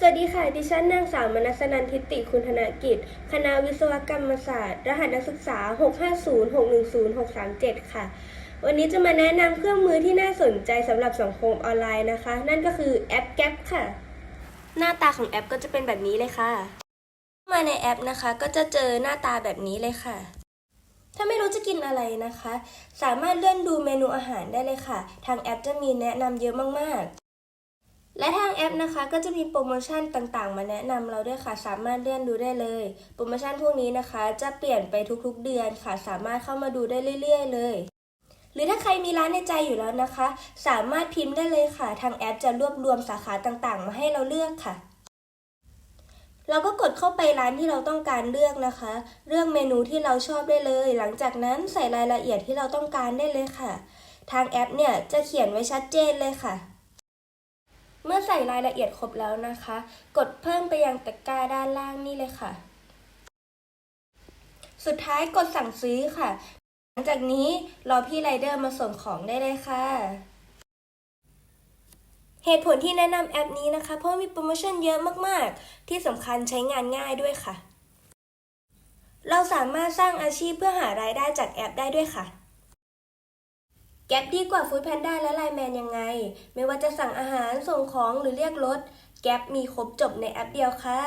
สวัสดีค่ะ ดิฉันนางสาวมนัสนันทิติคุณธนกิจ คณะวิศวกรรมศาสตร์ รหัสนักศึกษา 650610637 ค่ะ วันนี้จะมาแนะนำเครื่องมือที่น่าสนใจสำหรับสังคมออนไลน์นะคะ นั่นก็คือแอปแก๊ปค่ะ หน้าตาของแอปก็จะเป็นแบบนี้เลยค่ะ มาในแอปนะคะ ก็จะเจอหน้าตาแบบนี้เลยค่ะถ้าไม่รู้จะกินอะไรนะคะ สามารถเลื่อนดูเมนูอาหารได้เลยค่ะ ทางแอปจะมีแนะนำเยอะมาก และทางแอปนะคะก็จะมีโปรโมชั่นต่างๆ มาแนะนำเราด้วยค่ะ สามารถเลื่อนดูได้เลย โปรโมชั่นพวกนี้นะคะจะเปลี่ยนไปทุกๆเดือนค่ะ สามารถเข้ามาดูได้เรื่อย ๆ เลย หรือถ้าใครมีร้านในใจอยู่แล้วนะคะ สามารถพิมพ์ได้เลยค่ะ ทางแอปจะรวบรวมสาขาต่างๆ มาให้เราเลือกค่ะ เราก็กดเข้าไปร้านที่เราต้องการเลือกนะคะ เลือกเมนูที่เราชอบได้เลย หลังจากนั้นใส่รายละเอียดที่เราต้องการได้เลยค่ะ ทางแอปเนี่ยจะเขียนไว้ชัดเจนเลยค่ะ เมื่อใส่รายละเอียดครบแล้วนะคะ กดเพิ่มไปยังตะกร้าด้านล่างนี่เลยค่ะ สุดท้ายกดสั่งซื้อค่ะ หลังจากนี้รอพี่ไรเดอร์มาส่งของได้เลยค่ะเหตุผลที่แนะนำแอปนี้นะคะ เพราะมีโปรโมชั่นเยอะมาก ๆ ที่สำคัญใช้งานง่ายด้วยค่ะ เราสามารถสร้างอาชีพเพื่อหารายได้จากแอปได้ด้วยค่ะ แก๊ปดีกว่าฟู้ดแพนด้าและไลน์แมนยังไง ไม่ว่าจะสั่งอาหารส่งของหรือเรียกรถ แก๊ปมีครบจบในแอปเดียวค่ะ